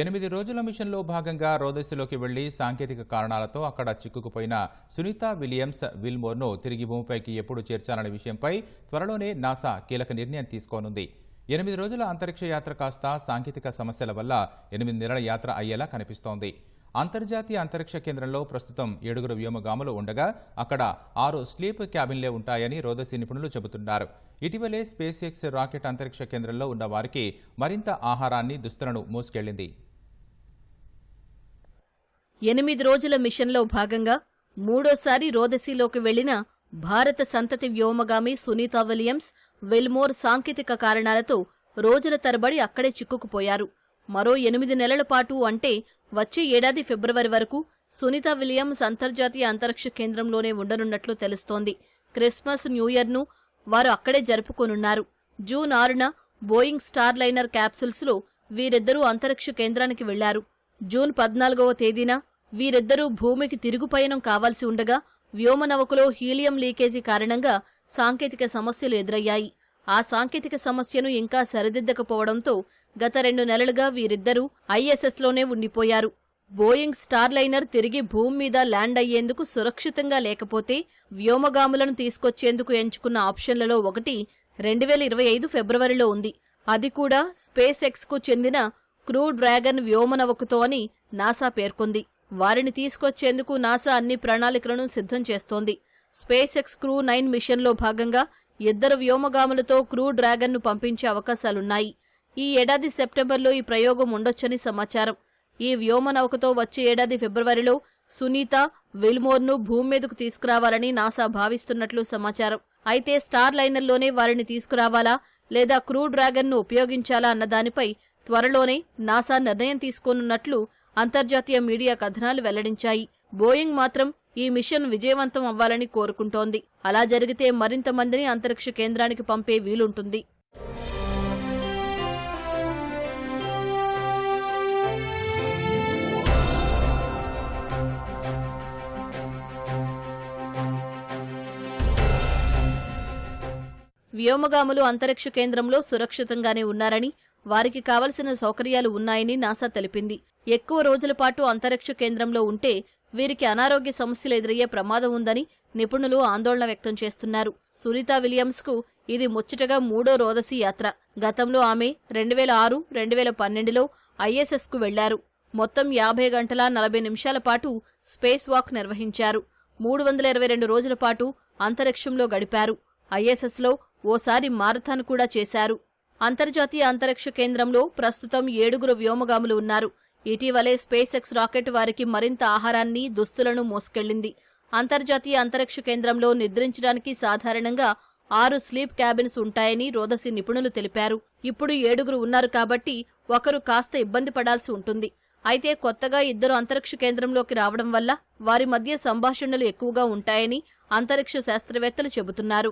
ఎనిమిది రోజుల మిషన్లో భాగంగా రోదస్సులోకి వెళ్ళి సాంకేతిక కారణాలతో అక్కడ చిక్కుకుపోయిన సునీత విలియమ్స్ విల్మోర్ను తిరిగి భూమిపైకి ఎప్పుడు చేర్చాలనే విషయంపై త్వరలోనే నాసా కీలక నిర్ణయం తీసుకోనుంది. ఎనిమిది రోజుల అంతరిక్ష యాత్ర కాస్త సాంకేతిక సమస్యల వల్ల ఎనిమిది నెలల యాత్ర అయ్యేలా కనిపిస్తోంది. అంతర్జాతీయ అంతరిక్ష కేంద్రంలో ప్రస్తుతం ఏడుగురు వ్యోమగాములు ఉండగా అక్కడ ఆరు స్లీప్ క్యాబిన్లే ఉంటాయని రోదసి నిపుణులు చెబుతున్నారు. ఇటీవలే స్పేస్ ఎక్స్ రాకెట్ అంతరిక్ష కేంద్రంలో ఉన్న వారికి మరింత ఆహారాన్ని దుస్తులను మోసుకెళ్ళింది ఎనిమిది రోజుల మిషన్లో భాగంగా మూడోసారి రోదసీలోకి వెళ్ళిన భారత సంతతి వ్యోమగామి సునీత విలియమ్స్ విల్మోర్ సాంకేతిక కారణాలతో రోజుల తరబడి అక్కడే చిక్కుకుపోయారు. మరో ఎనిమిది నెలల పాటు అంటే వచ్చే ఏడాది ఫిబ్రవరి వరకు సునీత విలియమ్స్ అంతర్జాతీయ అంతరిక్ష కేంద్రంలోనే ఉండనున్నట్లు తెలుస్తోంది. క్రిస్మస్ న్యూఇయర్ను వారు అక్కడే జరుపుకోనున్నారు. జూన్ ఆరున బోయింగ్ స్టార్ లైనర్ క్యాప్సూల్స్లో వీరిద్దరూ అంతరిక్ష కేంద్రానికి వెళ్ళారు. జూన్ పద్నాలుగవ తేదీన వీరిద్దరూ భూమికి తిరుగుపయనం కావాల్సి ఉండగా వ్యోమనౌకలో హీలియం లీకేజీ కారణంగా సాంకేతిక సమస్యలు ఎదురయ్యాయి. ఆ సాంకేతిక సమస్యను ఇంకా సరిదిద్దకపోవడంతో గత రెండు నెలలుగా వీరిద్దరూ ఐఎస్ఎస్లోనే ఉండిపోయారు. బోయింగ్ స్టార్లైనర్ తిరిగి భూమి మీద ల్యాండ్ అయ్యేందుకు సురక్షితంగా లేకపోతే వ్యోమగాములను తీసుకొచ్చేందుకు ఎంచుకున్న ఆప్షన్లలో ఒకటి రెండు వేల ఇరవై ఐదు ఫిబ్రవరిలో ఉంది. అది కూడా స్పేస్ ఎక్స్కు చెందిన క్రూ డ్రాగన్ వ్యోమనౌకతో అని నాసా పేర్కొంది. వారిని తీసుకొచ్చేందుకు నాసా అన్ని ప్రణాళికలను సిద్ధం చేస్తోంది. స్పేస్ ఎక్స్ క్రూ నైన్ మిషన్లో భాగంగా ఇద్దరు వ్యోమగాములతో క్రూ డ్రాగన్ను పంపించే అవకాశాలున్నాయి. ఈ ఏడాది సెప్టెంబర్లో ఈ ప్రయోగం ఉండొచ్చని సమాచారం. ఈ వ్యోమనౌకతో వచ్చే ఏడాది ఫిబ్రవరిలో సునీత విల్మోర్ను భూమి మీదకు తీసుకురావాలని నాసా భావిస్తున్నట్లు సమాచారం. అయితే స్టార్ లైనర్లోనే వారిని తీసుకురావాలా లేదా క్రూ డ్రాగన్ను ఉపయోగించాలా అన్న దానిపై త్వరలోనే నాసా నిర్ణయం తీసుకోనున్నట్లు అంతర్జాతీయ మీడియా కథనాలు వెల్లడించాయి. బోయింగ్ మాత్రం ఈ మిషన్ విజయవంతం అవ్వాలని కోరుకుంటోంది. అలా జరిగితే మరింత మందిని అంతరిక్ష కేంద్రానికి పంపే వీలుంటుంది. వ్యోమగాములు అంతరిక్ష కేంద్రంలో సురక్షితంగానే ఉన్నారని వారికి కావలసిన సౌకర్యాలు ఉన్నాయని నాసా తెలిపింది. ఎక్కువ రోజుల పాటు అంతరిక్ష కేంద్రంలో ఉంటే వీరికి అనారోగ్య సమస్యలు ఎదురయ్యే ప్రమాదం ఉందని నిపుణులు ఆందోళన వ్యక్తం చేస్తున్నారు. సునీతా విలియమ్స్కు ఇది ముచ్చటగా మూడో రోదసి యాత్ర. గతంలో ఆమె రెండు వేల ఆరు రెండు వేల పన్నెండులో ఐఎస్ఎస్కు వెళ్ళారు. మొత్తం యాభై గంటల నలభై నిమిషాల పాటు స్పేస్ వాక్ నిర్వహించారు. మూడు వందల ఇరవై రెండు రోజుల పాటు అంతరిక్షంలో గడిపారు. ఐఎస్ఎస్లో ఓసారి మారథాన్ కూడా చేశారు. అంతర్జాతీయ అంతరిక్ష కేంద్రంలో ప్రస్తుతం ఏడుగురు వ్యోమగాములు ఉన్నారు. ఇటీవలే స్పేస్ ఎక్స్ రాకెట్ వారికి మరింత ఆహారాన్ని దుస్తులను మోసుకెళ్ళింది అంతర్జాతీయ అంతరిక్ష కేంద్రంలో నిద్రించడానికి సాధారణంగా ఆరు స్లీప్ క్యాబిన్స్ ఉంటాయని రోదసి నిపుణులు తెలిపారు. ఇప్పుడు ఏడుగురు ఉన్నారు కాబట్టి ఒకరు కాస్త ఇబ్బంది పడాల్సి ఉంటుంది. అయితే కొత్తగా ఇద్దరు అంతరిక్ష కేంద్రంలోకి రావడం వల్ల వారి మధ్య సంభాషణలు ఎక్కువగా ఉంటాయని అంతరిక్ష శాస్త్రవేత్తలు చెబుతున్నారు.